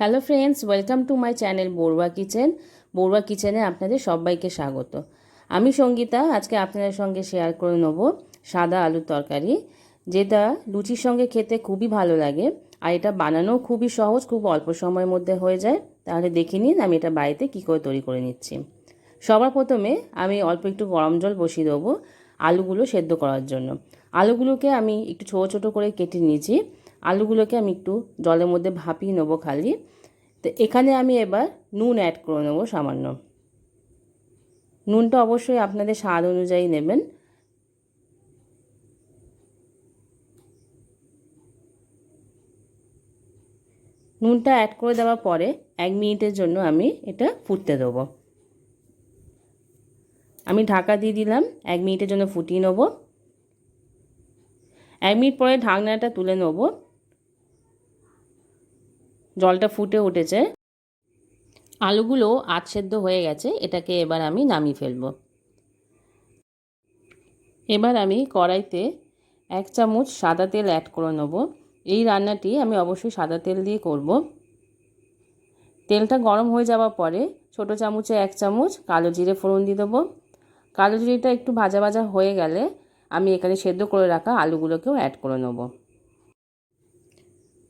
Hello friends welcome to my channel Barua kitchen Barua কিচেনে আপনাদের সবাইকে স্বাগত। আমি সঙ্গীতা, আজকে আপনাদের সঙ্গে শেয়ার করে নেব সাদা আলুর তরকারি, যেটা লুচির সঙ্গে খেতে খুবই ভালো লাগে, আর এটা বানানো খুবই সহজ, খুব অল্প সময়ের মধ্যে হয়ে যায়। তাহলে দেখে নিন আমি এটা বাড়িতে কী করে তৈরি করে নিচ্ছি। সবার প্রথমে আমি অল্প একটু গরম জল বসিয়ে দেবো আলুগুলো সেদ্ধ করার জন্য। আলুগুলোকে আমি একটু ছোটো ছোটো করে কেটে নিয়েছি। আলুগুলোকে আমি একটু জলের মধ্যে ভাপিয়ে নেব খালি। তো এখানে আমি এবার নুন অ্যাড করে নেব সামান্য। নুনটা অবশ্যই আপনাদের স্বাদ অনুযায়ী নেবেন। নুনটা অ্যাড করে দেওয়ার পরে এক মিনিটের জন্য আমি এটা ফুটতে দেবো। আমি ঢাকা দিয়ে দিলাম, এক মিনিটের জন্য ফুটিয়ে নেব। এক মিনিট পরে ঢাকনাটা তুলে নেব। জলটা ফুটে উঠেছে। আলুগুলো আধ সেদ্ধ হয়ে গেছে, এটাকে এবার আমি নামিয়ে ফেলব। এবার আমি কড়াইতে এক চামচ সাদা তেল অ্যাড করে নেব। এই রান্নাটি আমি অবশ্যই সাদা তেল দিয়ে করব। তেলটা গরম হয়ে যাওয়ার পরে ছোট চামচে এক চামচ কালো জিরে ফোড়ন দিয়ে দেবো। কালো জিরেটা একটু ভাজা ভাজা হয়ে গেলে আমি এখানে সেদ্ধ করে রাখা আলুগুলোকেও অ্যাড করে নেব।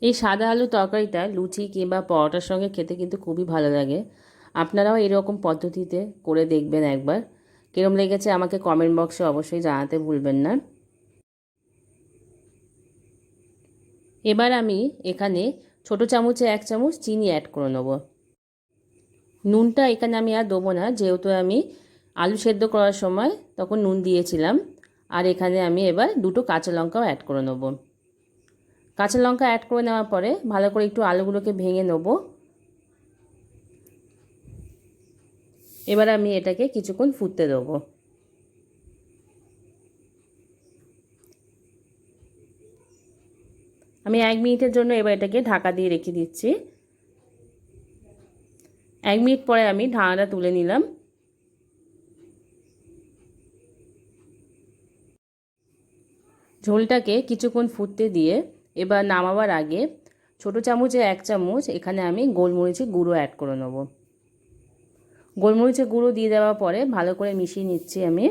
এই সাদা আলু তরকারিটা লুচি কিংবা পরোটার সঙ্গে খেতে কিন্তু খুবই ভালো লাগে। আপনারাও এরকম পদ্ধতিতে করে দেখবেন একবার। কীরম লেগেছে আমাকে কমেন্ট বক্সে অবশ্যই জানাতে ভুলবেন না। এবার আমি এখানে ছোট চামচে এক চামচ চিনি অ্যাড করে নেব। নুনটা এখানে আমি আর দেবো না, যেহেতু আমি আলু সেদ্ধ করার সময় তখন নুন দিয়েছিলাম। আর এখানে আমি এবার দুটো কাঁচা লঙ্কাও অ্যাড করে নেব। কাঁচা লঙ্কা অ্যাড করে নেওয়ার পরে ভালো করে একটু আলুগুলোকে ভেঙে নেব। এবার আমি এটাকে কিছুক্ষণ ফুটতে দেবো। আমি এক মিনিটের জন্য এবার এটাকে ঢাকা দিয়ে রেখে দিচ্ছি। এক মিনিট পরে আমি ঢাকাটা তুলে নিলাম। ঝোলটাকে কিছুক্ষণ ফুটতে দিয়ে এবার নামাবার আগে ছোটো চামচে এক চামচ এখানে আমি গোলমরিচের গুঁড়ো অ্যাড করে নেব। গোলমরিচের গুঁড়ো দিয়ে দেওয়ার পরে ভালো করে মিশিয়ে নিচ্ছি আমি।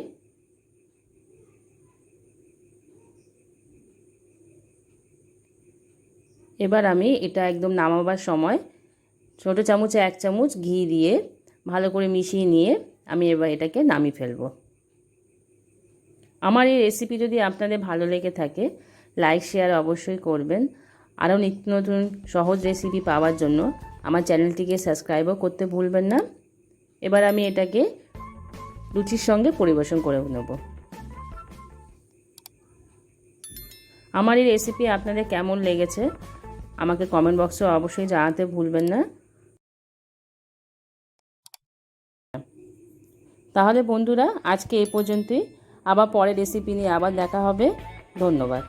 এবার আমি এটা একদম নামাবার সময় ছোটো চামচে এক চামচ ঘি দিয়ে ভালো করে মিশিয়ে নিয়ে আমি এবার এটাকে নামিয়ে ফেলব। আমার এই রেসিপি যদি আপনাদের ভালো লেগে থাকে লাইক শেয়ার অবশ্যই করবেন। আরও নিত্য নতুন সহজ রেসিপি পাওয়ার জন্য আমার চ্যানেলটিকে সাবস্ক্রাইবও করতে ভুলবেন না। এবার আমি এটাকে লুচির সঙ্গে পরিবেশন করে নেব। আমার এই রেসিপি আপনাদের কেমন লেগেছে? আমাকে কমেন্ট বক্সে অবশ্যই জানাতে ভুলবেন না। তাহলে বন্ধুরা, আজকে এই পর্যন্তই। আবার পরে রেসিপি নিয়ে আবার দেখা হবে। ধন্যবাদ।